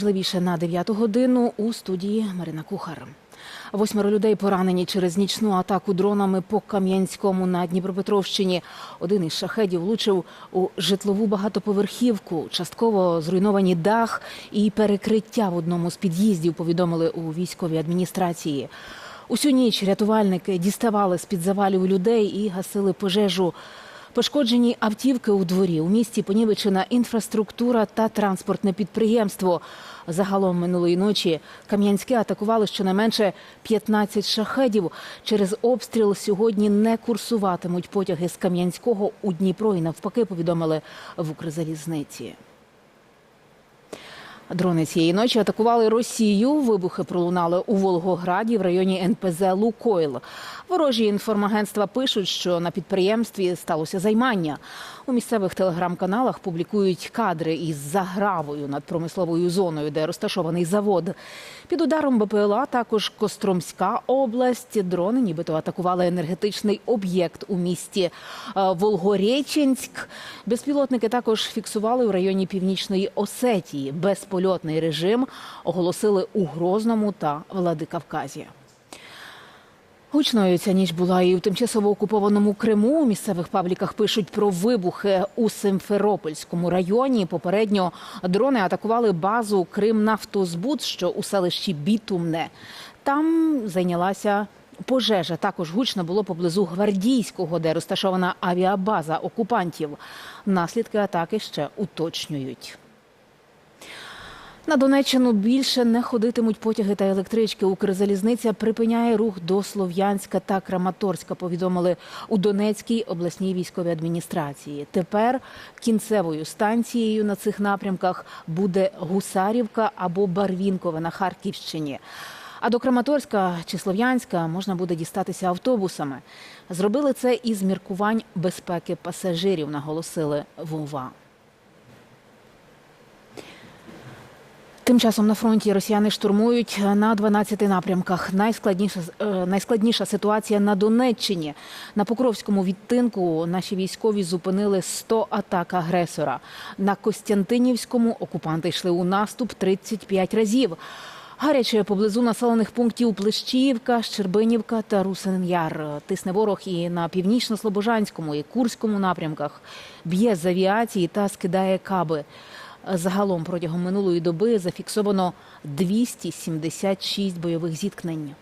Важливіше на 9 годину у студії Марина Кухар. Восьмеро людей поранені через нічну атаку дронами по Кам'янському на Дніпропетровщині. Один із шахедів влучив у житлову багатоповерхівку. Частково зруйновані дах і перекриття в одному з під'їздів. Повідомили у військовій адміністрації. Усю ніч рятувальники діставали з під завалів людей і гасили пожежу. Пошкоджені автівки у дворі. У місті понівечена інфраструктура та транспортне підприємство. Загалом минулої ночі Кам'янське атакували щонайменше 15 шахедів. Через обстріл сьогодні не курсуватимуть потяги з Кам'янського у Дніпро і навпаки повідомили в Укрзалізниці. Дрони цієї ночі атакували Росію. Вибухи пролунали у Волгограді в районі НПЗ Лукойл. Ворожі інформагентства пишуть, що на підприємстві сталося займання. У місцевих телеграм-каналах публікують кадри із загравою над промисловою зоною, де розташований завод. Під ударом БПЛА також Костромська область. Дрони нібито атакували енергетичний об'єкт у місті е, Волгореченськ. Безпілотники також фіксували у районі Північної Осетії. Безпольотний режим оголосили у Грозному та Владикавказі. Гучною ця ніч була і у тимчасово окупованому Криму. У місцевих пабліках пишуть про вибухи у Симферопольському районі. Попередньо дрони атакували базу Кримнафтозбуд, що у селищі Бітумне. Там зайнялася пожежа. Також гучно було поблизу гвардійського, де розташована авіабаза окупантів. Наслідки атаки ще уточнюють. На Донеччину більше не ходитимуть потяги та електрички. Укрзалізниця припиняє рух до Слов'янська та Краматорська. Повідомили у Донецькій обласній військовій адміністрації. Тепер кінцевою станцією на цих напрямках буде Гусарівка або Барвінкове на Харківщині. А до Краматорська чи Слов'янська можна буде дістатися автобусами. Зробили це із міркувань безпеки пасажирів, наголосили Вова. Тим часом на фронті росіяни штурмують на 12 напрямках. Найскладніша е, найскладніша ситуація на Донеччині. На Покровському відтинку наші військові зупинили 100 атак агресора. На Костянтинівському окупанти йшли у наступ 35 разів. Гаряче поблизу населених пунктів Плещіївка, Щербинівка та Русин-Яр. Тисне ворог і на північно-слобожанському і Курському напрямках. Б'є з авіації та скидає каби. Загалом протягом минулої доби зафіксовано 276 бойових зіткнень.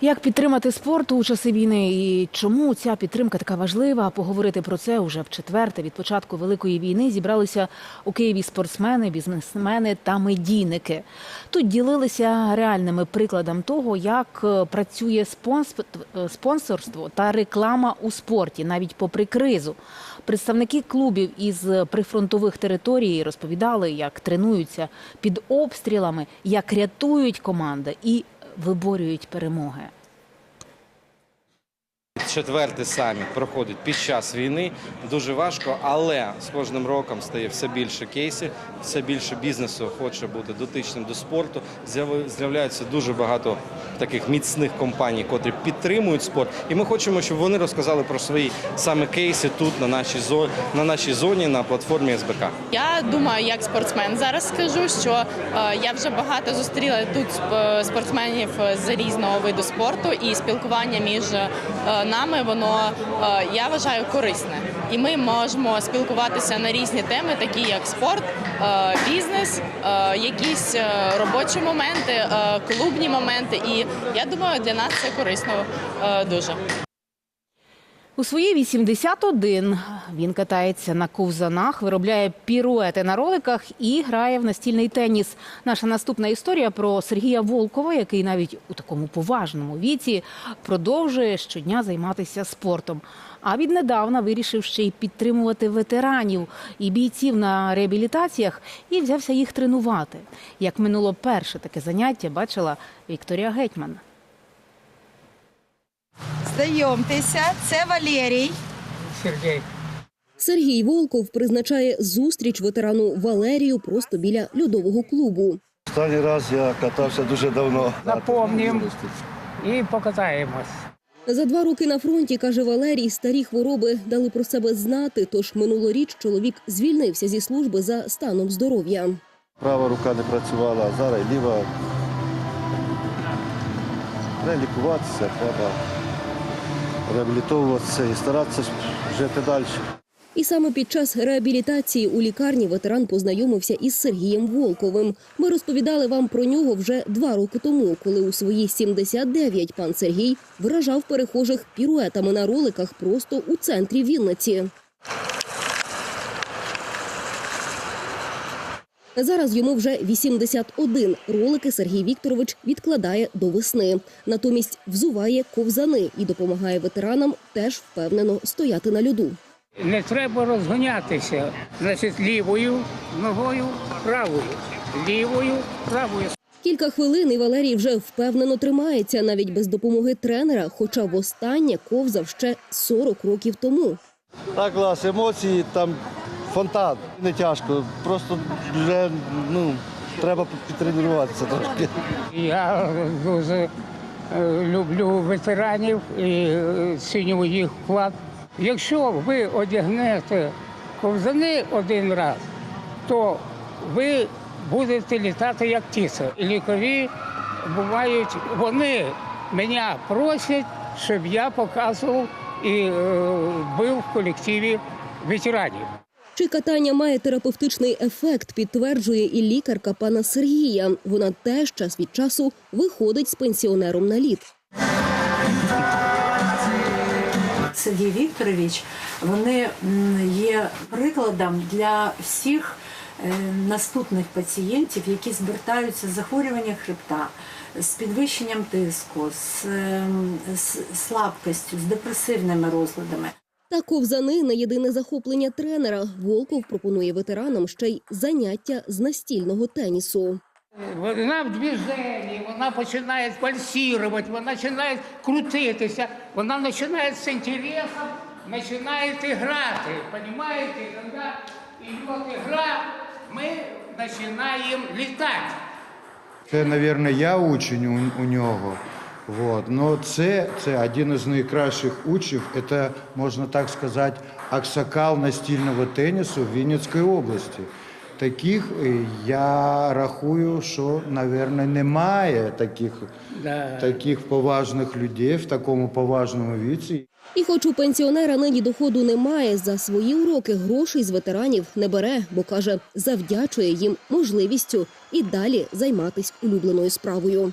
Як підтримати спорт у часи війни і чому ця підтримка така важлива? Поговорити про це уже в четверте. Від початку великої війни зібралися у Києві спортсмени, бізнесмени та медійники. Тут ділилися реальними прикладом того, як е, працює спонсорство та реклама у спорті, навіть попри кризу. Представники клубів із прифронтових територій розповідали, як тренуються під обстрілами, як рятують команди і виборюють перемоги. Четвертий саміт проходить під час війни. Дуже важко, але з кожним роком стає все більше кейсів, все більше бізнесу хоче бути дотичним до спорту. З'являється дуже багато таких міцних компаній, котрі підтримують спорт. І ми хочемо, щоб вони розказали про свої саме кейси тут, на нашій зоні, на нашій зоні, на платформі СБК. Я думаю, як спортсмен зараз скажу, що е, я вже багато зустріла тут спортсменів з різного виду спорту, і спілкування між е, нами воно е, я вважаю корисне. І ми можемо спілкуватися на різні теми, такі як спорт, бізнес, якісь робочі моменти, клубні моменти. І я думаю, для нас це корисно е, дуже. У свої 81 він катається на ковзанах, виробляє піруети на роликах і грає в настільний теніс. Наша наступна історія про Сергія Волкова, який навіть у такому поважному віці продовжує щодня займатися спортом. А віднедавна вирішив ще й підтримувати ветеранів і бійців на реабілітаціях і взявся їх тренувати. Як минуло перше таке заняття, бачила Вікторія Гетьман. Знайомтеся, це Валерій. Сергій. Сергій Волков призначає зустріч ветерану Валерію просто біля льодового клубу. Останній раз я катався дуже давно. Напомнім. І покатаємось. За два роки на фронті, каже Валерій, старі хвороби дали про себе знати. Тож минулоріч чоловік звільнився зі служби за станом здоров'я. Права рука не працювала, а зараз ліва. Треба лікуватися, треба реабілітовуватися і старатися жити далі. І саме під час реабілітації у лікарні ветеран познайомився із Сергієм Волковим. Ми розповідали вам про нього вже два роки тому, коли у свої 79 пан Сергій вражав перехожих піруетами на роликах просто у центрі Вінниці. Зараз йому вже 81. Ролики Сергій Вікторович відкладає до весни. Натомість взуває ковзани і допомагає ветеранам теж впевнено стояти на льоду. Не треба розганятися. Значить, лівою ногою, правою, лівою, правою. Кілька хвилин і Валерій вже впевнено тримається навіть без допомоги тренера, хоча востаннє ковзав ще 40 років тому. Так, клас, емоції, там фонтан. Не тяжко, просто вже ну, треба підтренуватися трошки. Я дуже е, люблю ветеранів і е, ціню їх вклад. Якщо ви одягнете ковзани один раз, то ви будете літати як птиця. І лікарі бувають, вони мене просять, щоб я показував і е, був в колективі ветеранів. Чи катання має терапевтичний ефект, підтверджує і лікарка пана Сергія. Вона теж час від часу виходить з пенсіонером на лід. Сергій Вікторович, вони є прикладом для всіх е, наступних пацієнтів, які звертаються з захворюванням хребта, з підвищенням тиску, з, ем, з слабкістю, з депресивними розладами. Та ковзани не єдине захоплення тренера. Волков пропонує ветеранам ще й заняття з настільного тенісу. Вона в движенні, вона починає пальсувати, вона починає крутитися, вона починає з інтересом, починає грати. Понимаете, коли йде гра, ми починаємо літати. Це, мабуть, я учень у, у нього. Вот. Но це, це один із найкращих учнів, це, можна так сказати, аксакал настільного тенісу в Вінницькій області. Таких е, я рахую, що, мабуть, немає таких, Да. таких поважних людей в такому поважному віці. І хоч у пенсіонера нині доходу немає, за свої уроки грошей з ветеранів не бере, бо каже, завдячує їм можливістю і далі займатися улюбленою справою.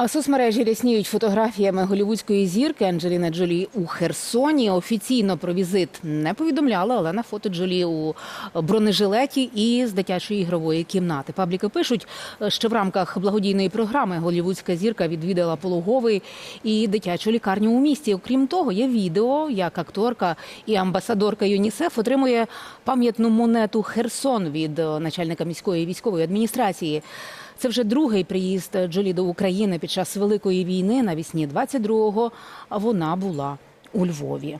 А соцмережі рясніють фотографіями голівудської зірки Анджеліни Джолі у Херсоні. Офіційно про візит не повідомляли, але на фото Джолі у бронежилеті і з дитячої ігрової кімнати. Пабліки пишуть, що в рамках благодійної програми голівудська зірка відвідала пологовий і дитячу лікарню у місті. Окрім того, є відео, як акторка і амбасадорка ЮНІСЕФ отримує пам'ятну монету Херсон від е, начальника міської військової адміністрації. Це вже другий приїзд Джолі до України під час великої війни. Навісні 22-го вона була у Львові.